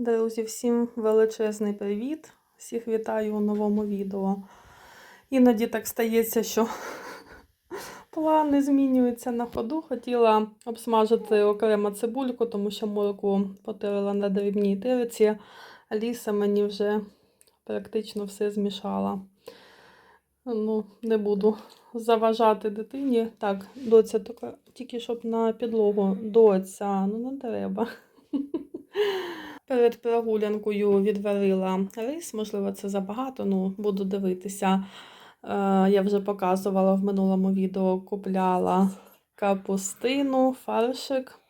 Друзі, всім величезний привіт! Всіх вітаю у новому відео. Іноді так стається, що плани змінюються на ходу. Хотіла обсмажити окремо цибульку, тому що морку потирила на дрібній тириці. Аліса мені вже практично все змішала. Ну, не буду заважати дитині. Так, доця тільки щоб на підлогу. Доця, ну не треба. Перед прогулянкою відварила рис, можливо, це забагато, ну буду дивитися. Е, я вже показувала в минулому відео, купляла капустину, фаршик.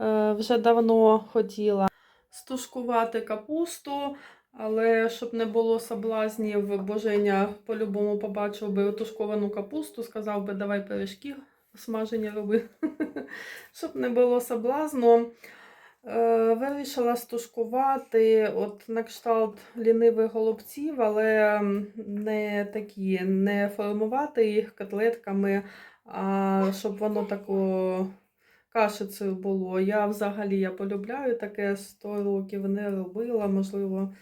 Е, вже давно хотіла стушкувати капусту, але щоб не було соблазнів, бо Женя по-любому побачив би тушковану капусту, сказав би, давай пиріжки смажені роби. Щоб не було соблазну. Е, Вирішила стушкувати от на кшталт лінивих голубців, але не такі, не формувати їх котлетками, а щоб воно тако кашицею було. Я взагалі я полюбляю таке 100 років не робила, можливо.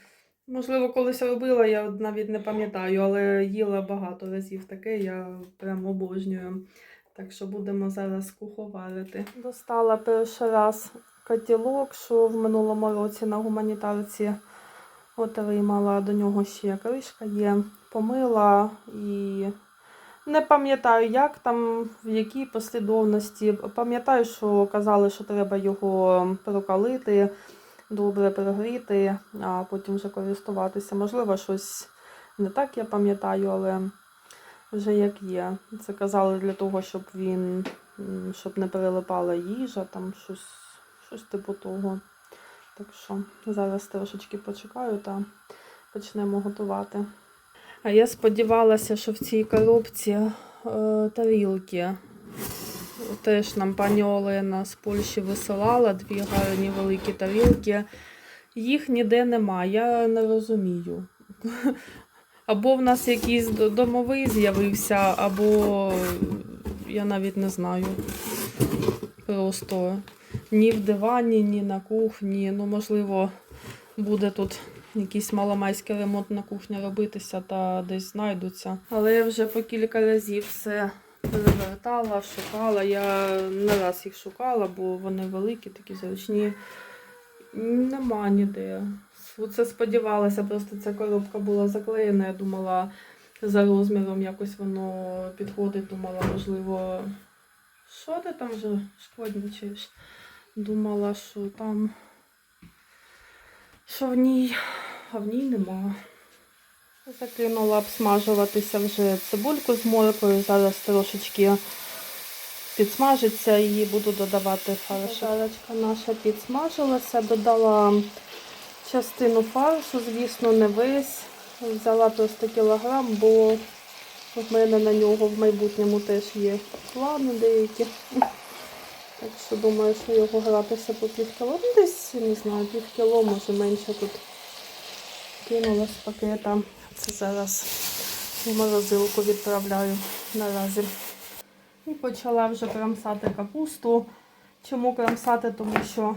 Можливо, колись робила, я навіть не пам'ятаю, але їла багато разів таке, я прям обожнюю. Так що будемо зараз куховарити. Достала перший раз котілок, що в минулому році на гуманітарці отримала. До нього ще кришка є. Помила і не пам'ятаю, як там, в якій послідовності. Пам'ятаю, що казали, що треба його прокалити, добре перегріти, а потім вже користуватися. Можливо, щось не так я пам'ятаю, але вже як є. Це казали для того, щоб він щоб не перелипала їжа, там щось, щось типу того. Так що зараз трошечки почекаю та почнемо готувати. А я сподівалася, що в цій коробці е, тарілки. Теж нам пані Олена з Польщі висилала дві гарні великі тарілки. Їх ніде нема, я не розумію. Або в нас якийсь домовий з'явився, або я навіть не знаю. Просто ні в дивані, ні на кухні. Ну, можливо, буде тут якийсь маломайський ремонт на кухні робитися та десь знайдуться. Але я вже по кілька разів все перевертала, шукала. Я не раз їх шукала, бо вони великі, такі зручні. Нема ніде. Оце сподівалася, просто ця коробка була заклеєна. Я думала, за розміром якось воно підходить. Думала, можливо, що ти там вже шкодничаєш? Думала, що там, що в ній, а в ній нема. Закинула обсмажуватися вже цибульку з моркою. Зараз трошечки підсмажиться і буду додавати фарш. Жарочка наша підсмажилася, додала частину фаршу, звісно, не весь. Взяла просто кілограм, бо в мене на нього в майбутньому теж є плани деякі. Так що думаю, що його гратися по пів кіло. Ну, десь, не знаю, пів кіло, може менше тут кинула з пакета. Це зараз в морозилку відправляю наразі. І почала вже крамсати капусту. Чому крамсати? Тому що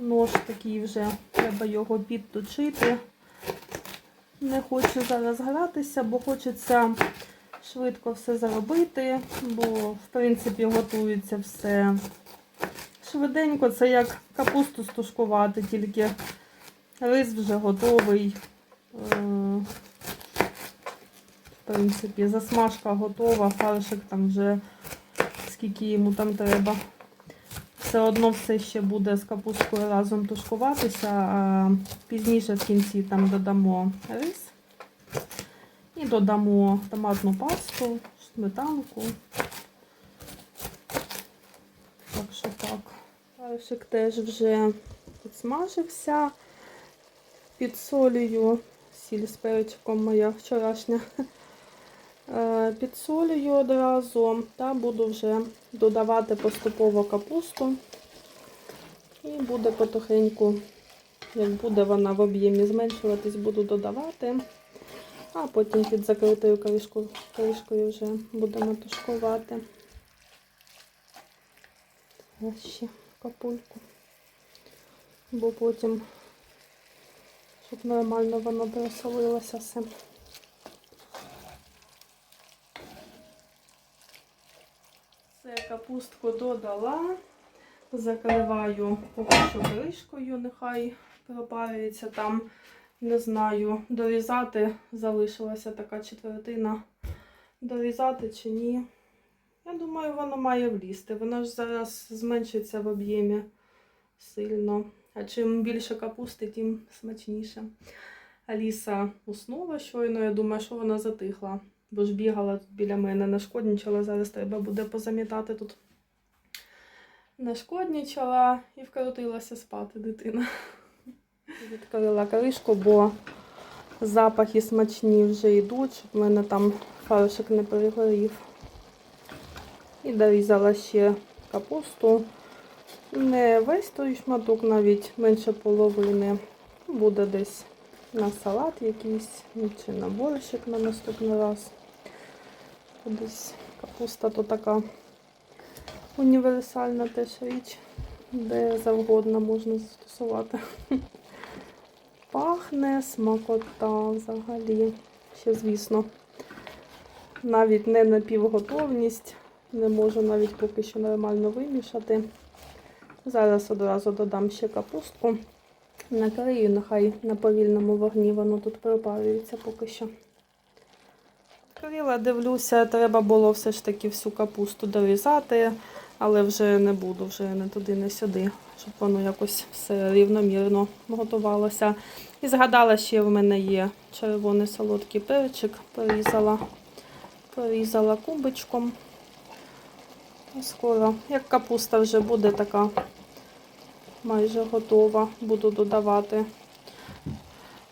нож такий вже треба його підточити. Не хочу зараз гратися, бо хочеться швидко все зробити, бо в принципі готується все швиденько. Це як капусту стушкувати, тільки рис вже готовий. Е, В принципі, засмажка готова, фаршик там вже скільки йому там треба. Все одно все ще буде з капусткою разом тушкуватися, а пізніше в кінці там додамо рис і додамо томатну пасту, сметанку. Так що так. Фаршик теж вже підсмажився під солею. Сіль з перчиком моя вчорашня. Е, Підсолюю одразу та буду вже додавати поступово капусту. І буде потихеньку, як буде вона в об'ємі зменшуватись, буду додавати. А потім під закритою кришкою, вже будемо тушкувати. Ще капульку. Бо потім щоб нормально воно пересолилося все. Це капустку додала. Закриваю поки що кришкою, нехай пропарюється там. Не знаю, дорізати залишилася така четвертина. Дорізати чи ні. Я думаю, воно має влізти. Воно ж зараз зменшиться в об'ємі сильно. А чим більше капусти, тим смачніше. Аліса уснула щойно, я думаю, що вона затихла, бо ж бігала тут біля мене, нашкоднічала. Зараз треба буде позамітати тут. Нашкоднічала і вкрутилася спати дитина. Відкрила кришку, бо запахи смачні вже йдуть, щоб в мене там фаршик не перегорів. І дорізала ще капусту. Не весь той шматок, навіть менше половини. Буде десь на салат якийсь, ну, чи на борщик на наступний раз. Десь капуста то така універсальна теж річ, де завгодно можна застосувати. Пахне смакота взагалі. Ще, звісно, навіть не напівготовність. Не можу навіть поки що нормально вимішати. Зараз одразу додам ще капустку. Накрию, нехай на повільному вогні воно тут пропарюється поки що. Крила, дивлюся, треба було все ж таки всю капусту дорізати, але вже не буду, вже не туди, не сюди, щоб воно якось все рівномірно готувалося. І згадала, ще в мене є червоний солодкий перчик, порізала, порізала кубочком. Скоро, як капуста вже буде така майже готова, буду додавати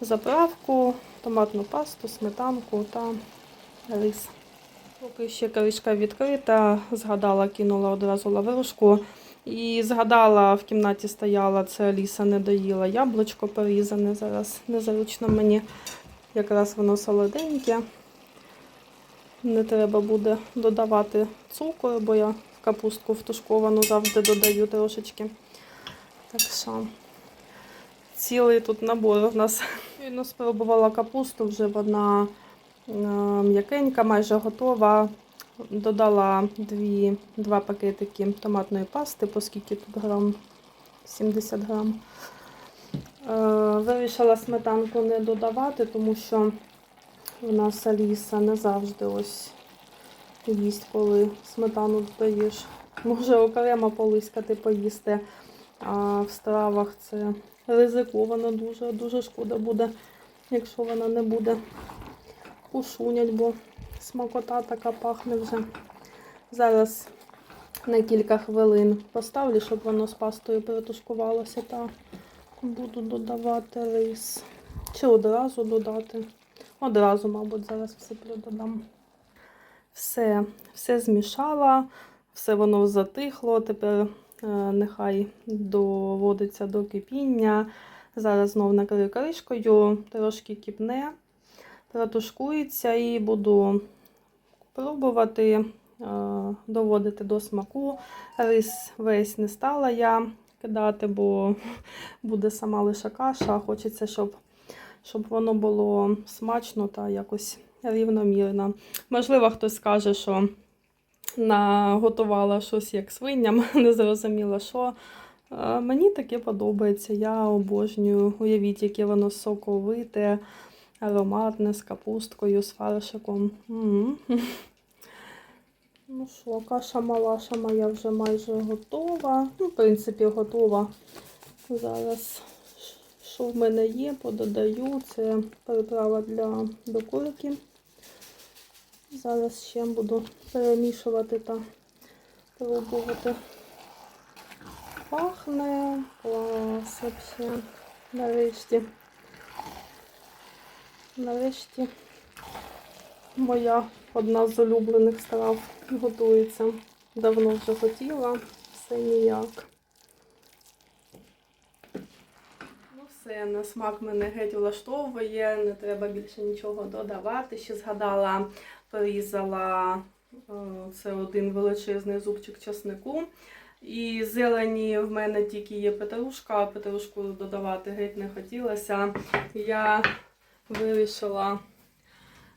заправку, томатну пасту, сметанку та рис. Поки ще кришка відкрита, згадала, кинула одразу лаврушку. І згадала, в кімнаті стояла, це Аліса не доїла яблучко порізане. Зараз незручно мені. Якраз воно солоденьке. Не треба буде додавати цукор, бо я капустку втушковану завжди додаю трошечки. Так що цілий тут набор у нас. Щойно спробувала капусту, вже вона м'якенька, майже готова. Додала дві, два пакетики томатної пасти, по скільки тут грам? 70 грам. Е, Вирішила сметанку не додавати, тому що в нас Аліса не завжди ось їсть, коли сметану додаєш. Може окремо полискати, поїсти. А в стравах це ризиковано дуже, дуже шкода буде, якщо вона не буде кушунять, бо смакота така пахне вже. Зараз на кілька хвилин поставлю, щоб воно з пастою перетушкувалося та буду додавати рис. Чи одразу додати? Одразу, мабуть, зараз всиплю додам. Все, все змішала, все воно затихло. Тепер е, нехай доводиться до кипіння. Зараз знов накрию кришкою, трошки кипне, протушкується і буду пробувати е, доводити до смаку. Рис весь не стала я кидати, бо буде сама лише каша. Хочеться, щоб, щоб воно було смачно та якось рівномірно. Можливо, хтось скаже, що наготувала щось як свиням, не зрозуміла, що. Е, Мені таке подобається. Я обожнюю. Уявіть, яке воно соковите, ароматне, з капусткою, з фаршиком. М. Ну що, каша малаша моя вже майже готова. Ну, в принципі, готова. Зараз, що в мене є, пододаю. Це приправа для докорки. Зараз ще буду перемішувати та пробувати. Пахне клас вообще. Нарешті. Нарешті моя одна з улюблених страв готується. Давно вже хотіла, все ніяк. Ну все, на смак мене геть влаштовує, не треба більше нічого додавати. Ще згадала, порізала е, це один величезний зубчик часнику. І зелені в мене тільки є петрушка, петрушку додавати геть не хотілося. Я вирішила,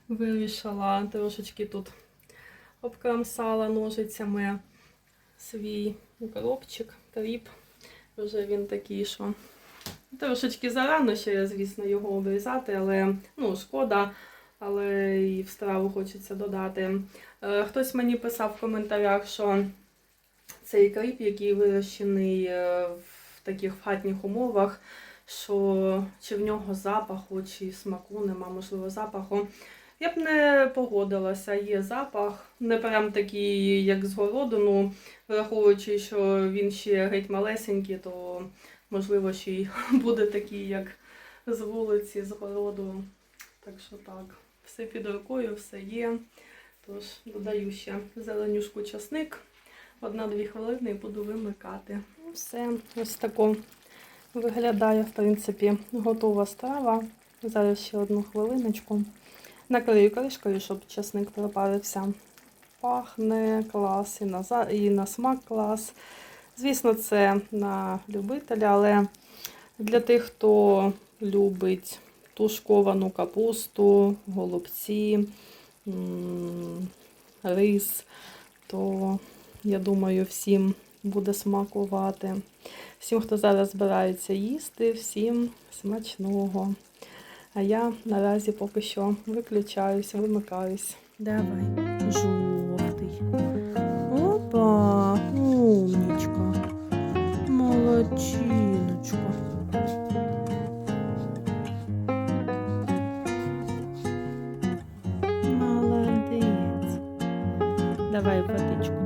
вирішила трошечки тут обкромсала ножицями свій укропчик, кріп. Вже він такий, що трошечки зарано ще, звісно, його обрізати, але ну, шкода, але і в страву хочеться додати. Е, Хтось мені писав в коментарях, що цей кріп, який вирощений е, в таких хатніх умовах, що чи в нього запаху, чи смаку нема, можливо, запаху. Я б не погодилася, є запах, не прям такий, як з городу, ну, враховуючи, що він ще геть малесенький, то можливо ще й буде такий, як з вулиці, з городу. Так що так, все під рукою, все є. Тож додаю ще зеленюшку часник. Одна-дві хвилини і буду вимикати. Ну, Все, ось тако виглядає, в принципі, готова страва. Зараз ще одну хвилиночку. Накрию кришкою, щоб часник пропарився. Пахне клас, і на, і на смак клас. Звісно, це на любителя, але для тих, хто любить тушковану капусту, голубці, рис, то я думаю, всім буде смакувати. Всім, хто зараз збирається їсти, всім смачного. А я наразі поки що виключаюсь, вимикаюсь. Давай, Давай водичку,